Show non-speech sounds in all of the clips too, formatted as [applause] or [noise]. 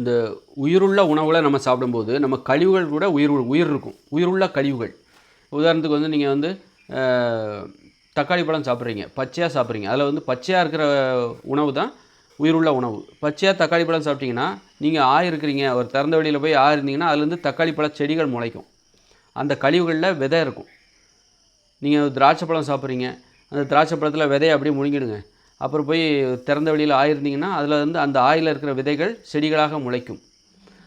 இந்த உயிருள்ள உணவுகளை நம்ம சாப்பிடும்போது நம்ம கழிவுகள் கூட உயிர் உயிர் இருக்கும். உயிருள்ள கழிவுகள். உதாரணத்துக்கு வந்து நீங்கள் வந்து தக்காளி பழம் சாப்பிட்றீங்க பச்சையாக சாப்பிட்றீங்க. அதில் வந்து பச்சையாக இருக்கிற உணவு தான் உயிருள்ள உணவு. பச்சையாக தக்காளி பழம் சாப்பிட்டீங்கன்னா நீங்கள் ஆய் இருக்கிறீங்க ஒரு திறந்த வெளியில் போய் ஆய் இருந்தீங்கன்னா அதுலேருந்து தக்காளி பழ செடிகள் முளைக்கும். அந்த கழிவுகளில் விதை இருக்கும். நீங்கள் திராட்சை பழம் சாப்பிட்றீங்க அந்த திராட்சை பழத்தில் விதையை அப்படியே முழுங்கிடுங்க. அப்புறம் போய் திறந்த வெளியில் ஆயிருந்தீங்கன்னா அதில் வந்து அந்த ஆயில் இருக்கிற விதைகள் செடிகளாக முளைக்கும்.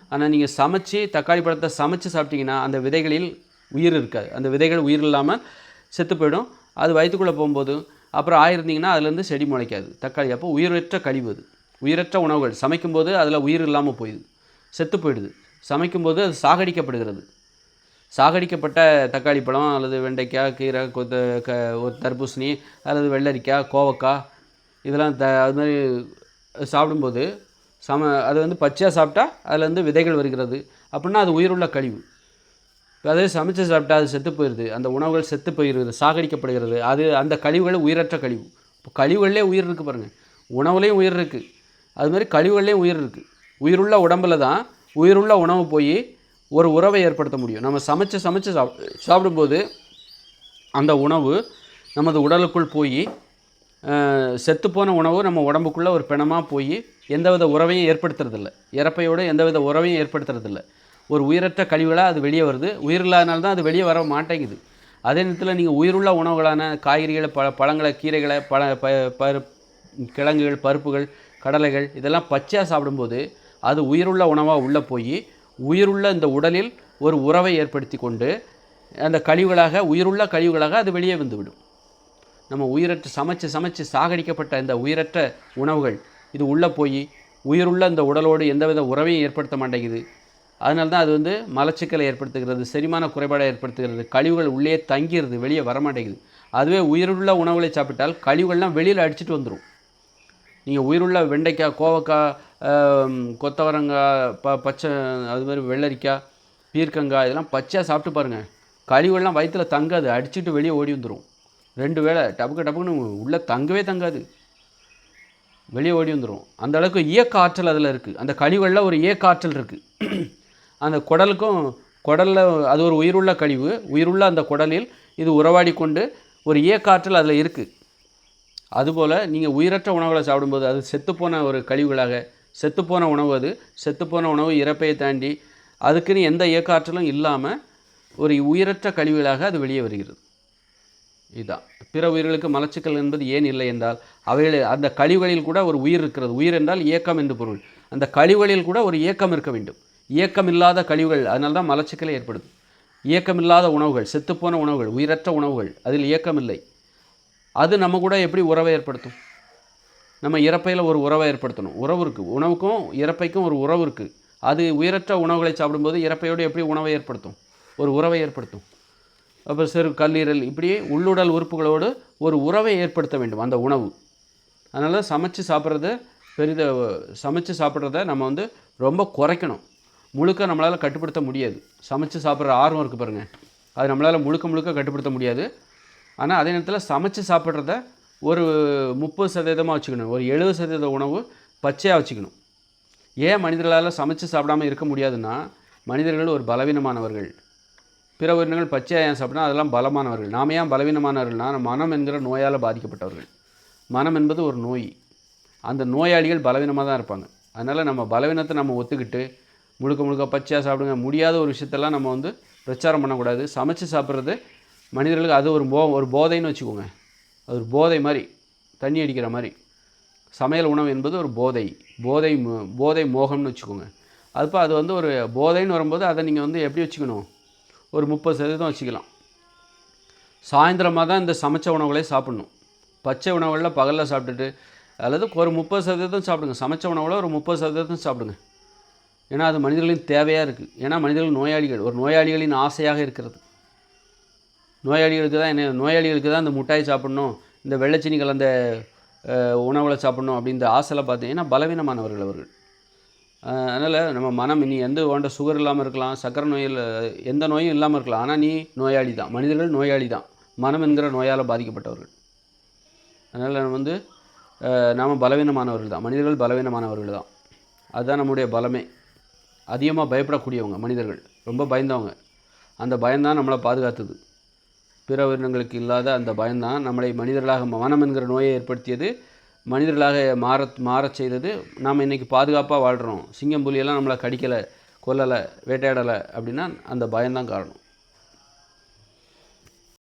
ஆனால் நீங்கள் சமைச்சு தக்காளி பழத்தை சமைச்சு சாப்பிட்டீங்கன்னா அந்த விதைகளில் உயிர் இருக்காது. அந்த விதைகள் உயிர் இல்லாமல் செத்து போயிடும். அது வயிற்றுக்குள்ளே போகும்போது அப்புறம் ஆயிருந்தீங்கன்னா அதுலேருந்து செடி முளைக்காது. தக்காளி அப்போ உயிரற்ற கழிவு அது. உயிரற்ற உணவுகள். சமைக்கும்போது அதில் உயிர் இல்லாமல் போயிடுது. செத்து போயிடுது. சமைக்கும்போது அது சாகடிக்கப்படுகிறது. சாகடிக்கப்பட்ட தக்காளி பழம் அல்லது வெண்டைக்காய் கீரை கொத்த க ஒரு தர்பூசணி அல்லது வெள்ளரிக்காய் கோவக்காய் இதெல்லாம் த அது மாதிரி சாப்பிடும்போது சம அது வந்து பச்சையாக சாப்பிட்டா அதுலேருந்து விதைகள் வருகிறது. அப்படின்னா அது உயிருள்ள கழிவு. இப்போ அதே சமைச்சு சாப்பிட்டா அது செத்து போயிடுது அந்த உணவுகள் செத்து போயிடுது சாகடிக்கப்படுகிறது. அது அந்த கழிவுகள் உயிரற்ற கழிவு. இப்போ கழிவுகள்லேயே உயிர் இருக்குது பாருங்கள் உணவுலேயும் உயிர் இருக்குது அது மாதிரி கழிவுகள்லேயும் உயிர் இருக்குது உயிருள்ள உடம்புல தான் உயிருள்ள உணவு போய் ஒரு உறவை ஏற்படுத்த முடியும். நம்ம சமைச்சு சமைச்சு சாப் சாப்பிடும்போது அந்த உணவு நமது உடலுக்குள் போய் செத்துப்போன உணவு நம்ம உடம்புக்குள்ளே ஒரு பிணமாக போய் எந்தவித உறவையும் ஏற்படுத்துறதில்ல. இறப்பையோடு எந்தவித உறவையும் ஏற்படுத்துறதில்ல. ஒரு உயிரற்ற கழிவுகளாக அது வெளியே வருது. உயிர் இல்லாதனால தான் அது வெளியே வர மாட்டேங்குது. அதே நேரத்தில் நீங்கள் உயிருள்ள உணவுகளான காய்கறிகளை பழ பழங்களை கீரைகளை பழ ப பரு கிழங்குகள் பருப்புகள் கடலைகள் இதெல்லாம் பச்சையாக சாப்பிடும்போது அது உயிருள்ள உணவாக உள்ளே போய் உயிருள்ள இந்த உடலில் ஒரு உறவை ஏற்படுத்தி கொண்டு அந்த கழிவுகளாக உயிருள்ள கழிவுகளாக அது வெளியே வந்துவிடும். நம்ம உயிரற்ற சமைச்சு சமைச்சு சாகடிக்கப்பட்ட இந்த உயிரற்ற உணவுகள் இது உள்ளே போய் உயிருள்ள இந்த உடலோடு எந்தவித உறவையும் ஏற்படுத்த மாட்டேங்குது. அதனால தான் அது வந்து மலச்சிக்கலை ஏற்படுத்துகிறது செரிமான குறைபாடை ஏற்படுத்துகிறது கழிவுகள் உள்ளே தங்கிடுது வெளியே வரமாட்டேங்குது. அதுவே உயிருள்ள உணவுகளை சாப்பிட்டால் கழிவுகள்லாம் வெளியில் அடிச்சிட்டு வந்துடும் நீங்கள் உயிருள்ள வெண்டைக்காய் கோவக்காய் கொத்தவரங்காய் ப பச்சை அது மாதிரி வெள்ளரிக்காய் பீர்க்கங்காய் இதெல்லாம் பச்சையாக சாப்பிட்டு பாருங்கள் கழிவுகள்லாம் வயிற்றில் தங்காது அடிச்சுட்டு வெளியே ஓடி வந்துடும் ரெண்டு வேளை டபுக்கு டபுக்குன்னு உள்ளே தங்கவே தங்காது. வெளியே ஓடி வந்துடும் அந்த அளவுக்கு இயக்க ஆற்றல் அதில் இருக்குது அந்த கழிவுகளில் ஒரு இயக்க ஆற்றல் இருக்குது [clears throat] அந்த குடலுக்கும் குடலில் அது ஒரு உயிருள்ள கழிவு. உயிருள்ள அந்த குடலில் இது உறவாடி கொண்டு ஒரு இயக்க ஆற்றல் அதில் இருக்குது அதுபோல் நீங்கள் உயிரற்ற உணவுகளை சாப்பிடும்போது அது செத்துப்போன ஒரு கழிவுகளாக செத்துப்போன உணவு அது செத்துப்போன உணவு இறப்பையை தாண்டி அதுக்குன்னு எந்த இயக்க ஆற்றலும் இல்லாமல் ஒரு உயிரற்ற கழிவுகளாக அது வெளியே வருகிறது. இதுதான் பிற உயிர்களுக்கு மலச்சிக்கல் என்பது ஏன் இல்லை என்றால் அவைகள் அந்த கழிவுகளில் கூட ஒரு உயிர் இருக்கிறது. உயிர் என்றால் இயக்கம் என்று பொருள். அந்த கழிவுகளில் கூட ஒரு இயக்கம் இருக்க வேண்டும். இயக்கம் இல்லாத கழிவுகள் அதனால தான் மலச்சிக்கலை ஏற்படுது. இயக்கம் இல்லாத உணவுகள் செத்துப்போன உணவுகள் உயிரற்ற உணவுகள் அதில் இயக்கம் இல்லை அது நம்ம கூட எப்படி உறவை ஏற்படுத்தும்? நம்ம இறப்பையில் ஒரு உறவை ஏற்படுத்தணும். உறவு இருக்குது உணவுக்கும் இறப்பைக்கும் ஒரு உறவு இருக்குது அது உயிரற்ற உணவுகளை சாப்பிடும்போது இறப்பையோடு எப்படி உணவை ஏற்படுத்தும்? ஒரு உறவை ஏற்படுத்தும். அப்புறம் சிறு கல்லீரல் இப்படி உள்ளுடல் உறுப்புகளோடு ஒரு உறவை ஏற்படுத்த வேண்டும் அந்த உணவு. அதனால் சமைச்சு சாப்பிட்றத பெரித சமைச்சு சாப்பிட்றத நம்ம வந்து ரொம்ப குறைக்கணும். முழுக்க நம்மளால் கட்டுப்படுத்த முடியாது. சமைச்சு சாப்பிட்ற ஆர்வம் இருக்குது பாருங்கள் அது நம்மளால் முழுக்க முழுக்க கட்டுப்படுத்த முடியாது. ஆனால் அதே நேரத்தில் சமைச்சு சாப்பிட்றத ஒரு முப்பது சதவீதமாக வச்சுக்கணும். ஒரு எழுபது சதவீத உணவு பச்சையாக வச்சுக்கணும். ஏன் மனிதர்களால் சமைச்சு சாப்பிடாம இருக்க முடியாதுன்னா மனிதர்கள் ஒரு பலவீனமானவர்கள். பிற உயிரினங்கள் பச்சையாக ஏன் சாப்பிட்னா அதெல்லாம் பலமானவர்கள். நாம் ஏன் பலவீனமானவர்கள்னா மனம் என்கிற நோயால் பாதிக்கப்பட்டவர்கள். மனம் என்பது ஒரு நோய். அந்த நோயாளிகள் பலவீனமாக தான் இருப்பாங்க. அதனால் நம்ம பலவீனத்தை நம்ம ஒத்துக்கிட்டு முழுக்க முழுக்க பச்சையாக சாப்பிடுங்க. முடியாத ஒரு விஷயத்தெல்லாம் நம்ம வந்து பிரச்சாரம் பண்ணக்கூடாது. சமைச்சு சாப்பிட்றது மனிதர்களுக்கு அது ஒரு போ ஒரு போதைன்னு வச்சுக்கோங்க. அது ஒரு போதை மாதிரி தண்ணி அடிக்கிற மாதிரி. சமையல் உணவு என்பது ஒரு போதை. போதை போதை மோகம்னு வச்சுக்கோங்க. அதுப்போ அது வந்து ஒரு போதைன்னு வரும்போது அதை நீங்கள் வந்து எப்படி வச்சுக்கணும்? ஒரு முப்பது சதவீதம் வச்சுக்கலாம். சாயந்தரமாக தான் இந்த சமைச்ச உணவுகளை சாப்பிட்ணும். பச்சை உணவுகளில் பகலில் சாப்பிட்டுட்டு அல்லது ஒரு முப்பது சதவீதம் சாப்பிடுங்க. சமைச்ச உணவில் ஒரு முப்பது சதவீதம் சாப்பிடுங்க. ஏன்னா அது மனிதர்களின் தேவையாக இருக்குது ஏன்னா மனிதர்கள் நோயாளிகள். ஒரு நோயாளிகளின் ஆசையாக இருக்கிறது. நோயாளிகளுக்கு தான் என்ன நோயாளிகளுக்கு தான் இந்த மிட்டாய் சாப்பிட்ணும் இந்த வெள்ளைச்சினி கலந்த உணவில் உணவுகளை அப்படின்ற ஆசையில் பார்த்தீங்கன்னா பலவீனமானவர்கள் அவர்கள். அதனால் நம்ம மனம் இனி எந்த உன்ட்ட சுகர் இல்லாமல் இருக்கலாம் சக்கரை நோயில் எந்த நோயும் இல்லாமல் இருக்கலாம். ஆனால் நீ நோயாளி தான் மனிதர்கள் நோயாளி தான் மனம் என்கிற நோயால் பாதிக்கப்பட்டவர்கள். அதனால் நம்ம வந்து நாம் பலவீனமானவர்கள் தான் மனிதர்கள் பலவீனமானவர்கள் தான் அதுதான் நம்முடைய பலமே. அதிகமாக பயப்படக்கூடியவங்க மனிதர்கள். ரொம்ப பயந்தவங்க. அந்த பயம்தான் நம்மளை பாதுகாத்தது. பிற உயிரினங்களுக்கு இல்லாத அந்த பயம்தான் நம்மளை மனிதர்களாக மனம் என்கிற நோயை ஏற்படுத்தியது. மனிதர்களாக மாற மாறச் செய்தது நாம் இன்றைக்கி பாதுகாப்பாக வாழ்கிறோம் சிங்கம் புலியெல்லாம் நம்மளை கடிக்கலை கொல்லலை வேட்டையாடலை அப்படின்னா அந்த பயம்தான் காரணம்.